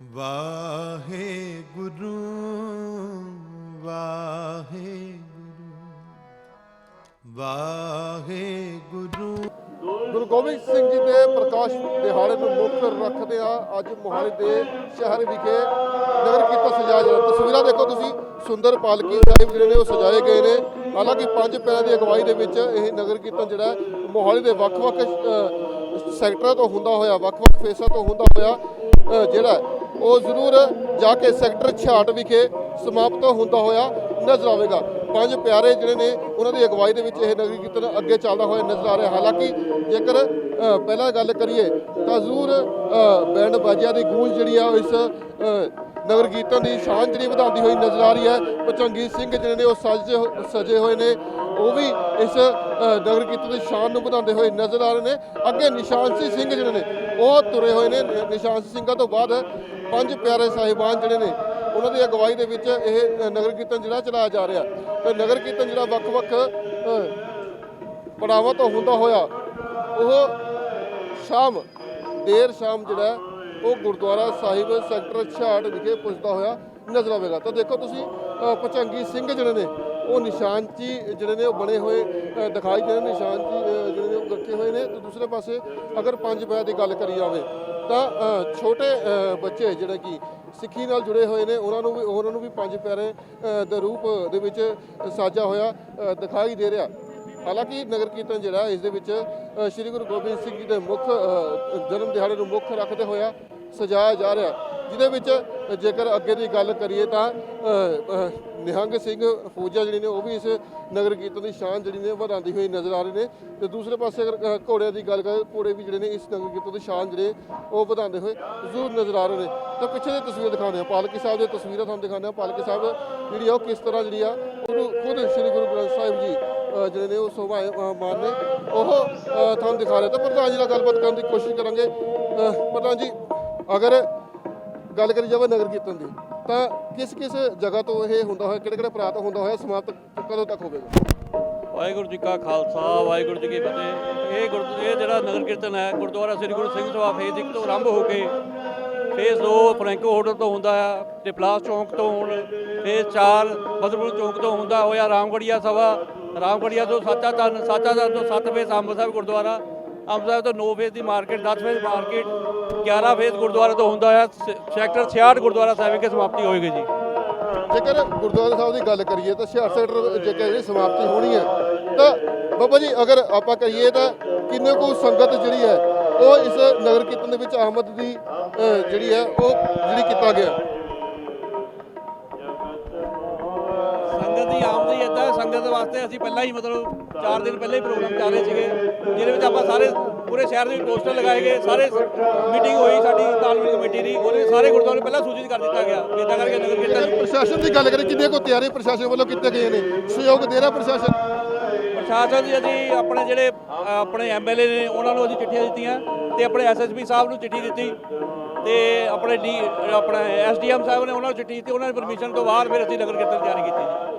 ਵਾਹੇ ਗੁਰੂ ਵਾਹਿਗੁਰੂ। ਗੁਰੂ ਗੁਰੂ ਗੋਬਿੰਦ ਸਿੰਘ ਜੀ ਦੇ ਪ੍ਰਕਾਸ਼ ਦਿਹਾੜੇ ਨੂੰ ਮੁੱਖ ਰੱਖਦੇ ਆ ਅੱਜ ਮੋਹਾਲੀ ਦੇ ਸ਼ਹਿਰ ਵਿਖੇ ਨਗਰ ਕੀਰਤਨ ਸਜਾਇਆ ਜਾ ਰਿਹਾ ਤਸਵੀਰਾਂ ਦੇਖੋ ਤੁਸੀਂ, ਸੁੰਦਰ ਪਾਲਕੀ ਸਾਹਿਬ ਜਿਹੜੇ ਨੇ ਉਹ ਸਜਾਏ ਗਏ ਨੇ। ਹਾਲਾਂਕਿ ਪੰਜ ਪੈਰਾਂ ਦੀ ਅਗਵਾਈ ਦੇ ਵਿੱਚ ਇਹ ਨਗਰ ਕੀਰਤਨ ਜਿਹੜਾ ਮੋਹਾਲੀ ਦੇ ਵੱਖ-ਵੱਖ ਸੈਕਟਰਾਂ ਤੋਂ ਹੁੰਦਾ ਹੋਇਆ, ਵੱਖ-ਵੱਖ ਫੇਸਾਂ ਤੋਂ ਹੁੰਦਾ ਹੋਇਆ ਜਿਹੜਾ ਉਹ ਜ਼ਰੂਰ ਜਾ ਕੇ ਸੈਕਟਰ 66 ਵਿਖੇ ਸਮਾਪਤ ਹੁੰਦਾ ਹੋਇਆ ਨਜ਼ਰ ਆਵੇਗਾ। ਪੰਜ ਪਿਆਰੇ ਜਿਹੜੇ ਨੇ ਉਹਨਾਂ ਦੀ ਅਗਵਾਈ ਦੇ ਵਿੱਚ ਇਹ ਨਗਰੀ ਕੀਰਤਨ ਅੱਗੇ ਚੱਲਦਾ ਹੋਇਆ ਨਜ਼ਰ ਆ ਰਿਹਾ। ਹਾਲਾਂਕਿ ਜੇਕਰ ਪਹਿਲਾਂ ਗੱਲ ਕਰੀਏ ਤਾਂ ਜ਼ਰੂਰ ਅ, ਬੈਂਡ ਬਾਜਿਆਂ ਦੀ ਗੂੰਜ ਜਿਹੜੀ ਆ ਉਹ ਇਸ ਨਗਰ ਕੀਰਤਨ ਦੀ ਸ਼ਾਨ ਜਿਹੜੀ ਵਧਾਉਂਦੀ ਹੋਈ ਨਜ਼ਰ ਆ ਰਹੀ ਹੈ। ਪਚੰਗੀ ਸਿੰਘ ਜਿਹੜੇ ਨੇ ਉਹ ਸਜ ਸਜੇ ਹੋਏ ਨੇ। ਉਹ ਵੀ ਇਸ ਨਗਰ ਕੀਰਤਨ ਦੀ ਸ਼ਾਨ ਨੂੰ ਵਧਾਉਂਦੇ ਹੋਏ ਨਜ਼ਰ ਆ ਰਹੇ ਨੇ। ਅੱਗੇ ਨਿਸ਼ਾਨਸੀ ਸਿੰਘ ਜਿਹੜੇ ਨੇ, ਉਹ ਤੁਰੇ ਹੋਏ ਨੇ। ਨਿਸ਼ਾਨਸੀ ਸਿੰਘਾਂ ਤੋਂ ਬਾਅਦ ਪੰਜ ਪਿਆਰੇ ਸਾਹਿਬਾਨ ਜਿਹੜੇ ਨੇ, ਉਹਨਾਂ ਦੀ ਅਗਵਾਈ ਦੇ ਵਿੱਚ ਇਹ ਨਗਰ ਕੀਰਤਨ ਜਿਹੜਾ ਚਲਾਇਆ ਜਾ ਰਿਹਾ। ਤੇ ਨਗਰ ਕੀਰਤਨ ਜਿਹੜਾ ਵੱਖ-ਵੱਖ ਪੜਾਵਾਂ ਤੋਂ ਹੁੰਦਾ ਹੋਇਆ, ਉਹ ਸ਼ਾਮ, ਦੇਰ ਸ਼ਾਮ ਜਿਹੜਾ, ਉਹ ਗੁਰਦੁਆਰਾ ਸਾਹਿਬ ਸੈਕਟਰ 66 ਵਿਖੇ ਪੁੱਜਦਾ ਹੋਇਆ ਨਜ਼ਰ ਆਵੇਗਾ। ਤਾਂ ਦੇਖੋ ਤੁਸੀਂ ਅ, ਸਿੰਘ ਜਿਹੜੇ ਨੇ ਉਹ ਨਿਸ਼ਾਨਚੀ ਜਿਹੜੇ ਨੇ ਉਹ ਬਣੇ ਹੋਏ ਦਿਖਾਈ ਦੇ ਰਹੇ ਨੇ ਨਿਸ਼ਾਨਚੀ ਜਿਹੜੇ ਨੇ ਉਹ ਰੱਖੇ ਹੋਏ ਨੇ। ਤੇ ਦੂਸਰੇ ਪਾਸੇ ਅਗਰ ਪੰਜ ਪਿਆਰ ਦੀ ਗੱਲ ਕਰੀ ਜਾਵੇ ਤਾਂ ਛੋਟੇ ਬੱਚੇ ਜਿਹੜੇ ਕਿ ਸਿੱਖੀ ਨਾਲ ਜੁੜੇ ਹੋਏ ਨੇ ਉਹਨਾਂ ਨੂੰ ਵੀ ਉਹਨਾਂ ਨੂੰ ਵੀ ਪੰਜ ਪਿਆਰੇ ਦੇ ਰੂਪ ਦੇ ਵਿੱਚ ਸਾਜਾ ਹੋਇਆ ਦਿਖਾਈ ਦੇ ਰਿਹਾ। ਹਾਲਾਂਕਿ ਨਗਰ ਕੀਰਤਨ ਜਿਹੜਾ ਇਸ ਦੇ ਵਿੱਚ ਸ੍ਰੀ ਗੁਰੂ ਗੋਬਿੰਦ ਸਿੰਘ ਜੀ ਦੇ ਮੁੱਖ ਜਨਮ ਦਿਹਾੜੇ ਨੂੰ ਮੁੱਖ ਰੱਖਦੇ ਹੋਇਆ ਸਜਾਇਆ ਜਾ ਰਿਹਾ ਜਿਹਦੇ ਵਿੱਚ ਜੇਕਰ ਅੱਗੇ ਦੀ ਗੱਲ ਕਰੀਏ ਤਾਂ ਨਿਹੰਗ ਸਿੰਘ ਫੌਜਾ ਜਿਹੜੇ ਨੇ, ਉਹ ਵੀ ਇਸ ਨਗਰ ਕੀਰਤਨ ਦੀ ਸ਼ਾਨ ਜਿਹੜੀ ਨੇ, ਵਧਾਉਂਦੀ ਹੋਈ ਨਜ਼ਰ ਆ ਰਹੇ ਨੇ। ਤੇ ਦੂਸਰੇ ਪਾਸੇ ਅਗਰ ਘੋੜਿਆਂ ਦੀ ਗੱਲ ਕਰੀਏ, ਘੋੜੇ ਵੀ ਜਿਹੜੇ ਨੇ, ਇਸ ਨਗਰ ਕੀਰਤਨ ਦੀ ਸ਼ਾਨ ਜਿਹੜੇ, ਉਹ ਵਧਾਉਂਦੇ ਹੋਏ ਜ਼ਰੂਰ ਨਜ਼ਰ ਆ ਰਹੇ ਨੇ। ਤਾਂ ਪਿੱਛੇ ਦੀ ਤਸਵੀਰ ਦਿਖਾਉਂਦੇ ਆ ਪਾਲਕੀ ਸਾਹਿਬ ਦੀ ਤਸਵੀਰਾਂ ਤੁਹਾਨੂੰ ਦਿਖਾਉਂਦੇ ਆ ਪਾਲਕੀ ਸਾਹਿਬ ਜਿਹੜੀ ਆ, ਉਹ ਕਿਸ ਤਰ੍ਹਾਂ ਜਿਹੜੀ ਆ, ਉਹਨੂੰ ਖੁਦ ਸ੍ਰੀ ਗੁਰੂ ਗ੍ਰੰਥ ਸਾਹਿਬ ਜੀ ਜਿਹੜੇ ਨੇ, ਉਹ ਸੋਭਾ ਮਾਨ ਨੇ, ਉਹ ਤੁਹਾਨੂੰ ਦਿਖਾ ਰਹੇ ਤਾਂ ਪ੍ਰਧਾਨ ਜੀ ਨਾਲ ਗੱਲਬਾਤ ਕਰਨ ਦੀ ਕੋਸ਼ਿਸ਼ ਕਰਾਂਗੇ। ਪ੍ਰਧਾਨ ਜੀ, ਅਗਰ ਗੱਲ ਕਰੀ ਜਾਵੇ ਨਗਰ ਕੀਰਤਨ ਦੀ, ਤਾਂ ਕਿਸ ਕਿਸ ਜਗ੍ਹਾ ਤੋਂ ਇਹ ਹੁੰਦਾ ਹੋਇਆ, ਕਿਹੜੇ ਕਿਹੜੇ ਪ੍ਰਾਤ ਹੁੰਦਾ ਹੋਇਆ, ਸਮਾਪਤ ਕਦੋਂ ਤੱਕ ਹੋਵੇਗਾ? ਵਾਹਿਗੁਰੂ ਜੀ ਕਾ ਖਾਲਸਾ, ਵਾਹਿਗੁਰੂ ਜੀ ਕੀ ਫਤਿਹ। ਇਹ ਗੁਰ, ਇਹ ਜਿਹੜਾ ਨਗਰ ਕੀਰਤਨ ਹੈ, ਗੁਰਦੁਆਰਾ ਸ੍ਰੀ ਗੁਰੂ ਸਿੰਘ ਸਭਾ ਫੇਜ਼ ਇੱਕ ਤੋਂ ਆਰੰਭ ਹੋ ਕੇ ਫੇਜ਼ 2 ਫਰੈਂਕੋ ਹੋਟਲ ਤੋਂ ਹੁੰਦਾ ਆ, ਤੇ ਪਲਾਸ ਚੌਂਕ ਤੋਂ ਹੁਣ ਫੇਜ਼ 4 ਬਦਰਪੁਰ ਚੌਂਕ ਤੋਂ ਹੁੰਦਾ ਹੋਇਆ ਰਾਮਗੜੀਆ ਸਭਾ। ਰਾਮਗੜੀਆ ਤੋਂ ਸਾਚਾ ਤਨ ਸਾਚਾ ਤਨ ਤੋਂ 7 ਫੇਜ਼ ਅੰਬ ਸਾਹਿਬ ਗੁਰਦੁਆਰਾ। ਅੰਬ ਸਾਹਿਬ ਤੋਂ 9 ਫੇਜ਼ ਦੀ market 10 phase market 11 phase gurdwara ਤੋਂ ਹੁੰਦਾ ਹੈ ਸੈਕਟਰ 66 ਗੁਰਦੁਆਰਾ ਸਾਹਿਬ ਵਿਖੇ ਸਮਾਪਤੀ ਹੋਏਗੀ ਜੀ। ਜੇਕਰ ਗੁਰਦੁਆਰਾ ਸਾਹਿਬ ਦੀ ਗੱਲ ਕਰੀਏ ਤਾਂ 66 ਸੈਕਟਰ ਜੇਕਰ ਜਿਹੜੀ ਸਮਾਪਤੀ ਹੋਣੀ ਹੈ, ਤਾਂ ਬਾਬਾ ਜੀ ਅਗਰ ਆਪਾਂ ਕਹੀਏ ਤਾਂ ਕਿੰਨੇ ਕੁ ਸੰਗਤ ਜਿਹੜੀ ਹੈ, ਉਹ ਇਸ ਨਗਰ ਕੀਰਤਨ ਦੇ ਵਿੱਚ ਆਮਦ ਦੀ ਜਿਹੜੀ ਹੈ, ਉਹ ਜਿਹੜੀ ਕੀਤਾ ਗਿਆ। ਸੰਗਤ ਵਾਸਤੇ ਅਸੀਂ ਪਹਿਲਾਂ ਹੀ ਮਤਲਬ 4 ਦਿਨ ਪਹਿਲਾਂ ਹੀ ਪ੍ਰੋਗਰਾਮ ਚੱਲ ਰਹੇ ਸੀਗੇ ਜਿਹਦੇ ਵਿੱਚ ਆਪਾਂ ਸਾਰੇ ਪੂਰੇ ਸ਼ਹਿਰ ਦੇ ਪੋਸਟਰ ਲਗਾਏ ਗਏ ਸਾਰੇ ਮੀਟਿੰਗ ਹੋਈ ਸਾਡੀ ਤਾਲਮੇਲ ਕਮੇਟੀ ਦੀ ਉਹਦੇ ਸਾਰੇ ਗੁਰਦੁਆਰੇ ਪਹਿਲਾਂ ਸੂਚਿਤ ਕਰ ਦਿੱਤਾ ਗਿਆ ਇਦਾਂ ਕਰਕੇ ਨਗਰ ਕੀਰਤਨ ਪ੍ਰਸ਼ਾਸਨ ਦੀ ਗੱਲ ਕਰੀਏ ਕਿੰਨੇ ਕੋ ਤਿਆਰੀ ਪ੍ਰਸ਼ਾਸਨ ਵੱਲੋਂ ਕੀਤੇ ਗਏ ਨੇ? ਸਹਿਯੋਗ ਦੇ ਰਿਹਾ ਪ੍ਰਸ਼ਾਸਨ? ਪ੍ਰਸ਼ਾਸਨ ਦੀ ਅਸੀਂ ਆਪਣੇ ਜਿਹੜੇ ਆਪਣੇ ਐਮਐਲਏ ਨੇ ਉਹਨਾਂ ਨੂੰ ਅਸੀਂ ਚਿੱਠੀਆਂ ਦਿੱਤੀਆਂ ਤੇ ਆਪਣੇ ਐਸਐਸਪੀ ਸਾਹਿਬ ਨੂੰ ਚਿੱਠੀ ਦਿੱਤੀ। ਤੇ ਆਪਣੇ ਡੀ, ਆਪਣਾ ਐਸਡੀਐਮ ਸਾਹਿਬ ਨੇ ਉਹਨਾਂ ਨੂੰ ਚਿੱਠੀ ਦਿੱਤੀ, ਉਹਨਾਂ ਦੀ ਪਰਮਿਸ਼ਨ ਤੋਂ ਬਾਅਦ ਫਿਰ ਅਸੀਂ ਨਗਰ ਕੀਰਤਨ ਤਿਆਰੀ ਕੀਤੀ ਜੀ।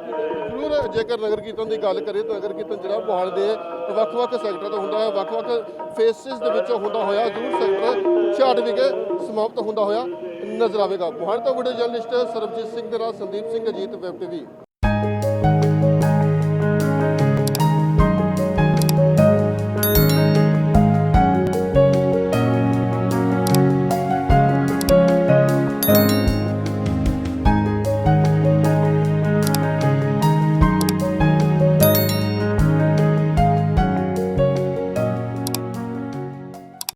ਜ਼ਰੂਰ, ਜੇਕਰ ਨਗਰ ਕੀਰਤਨ ਦੀ ਗੱਲ ਕਰੀਏ ਤਾਂ ਨਗਰ ਕੀਰਤਨ ਜਿਹੜਾ ਮੋਹਾਲੀ ਦੇ ਵੱਖ-ਵੱਖ ਸੈਕਟਰਾਂ ਤੋਂ ਹੁੰਦਾ ਹੈ ਵੱਖ-ਵੱਖ ਫੇਸਿਸ ਦੇ ਵਿੱਚੋਂ ਹੁੰਦਾ ਹੋਇਆ, ਜ਼ਰੂਰ ਸੈਕਟਰ 66 ਵਿਖੇ ਸਮਾਪਤ ਹੁੰਦਾ ਹੋਇਆ ਨਜ਼ਰ ਆਵੇਗਾ। ਮੋਹਾਲੀ ਤੋਂ ਵੀਡੀਓ ਜਰਨਲਿਸਟ ਸਰਬਜੀਤ ਸਿੰਘ ਦੇ ਨਾਲ ਸੰਦੀਪ ਸਿੰਘ ਅਜੀਤ, ਵੈਬ ਟੀਵੀ।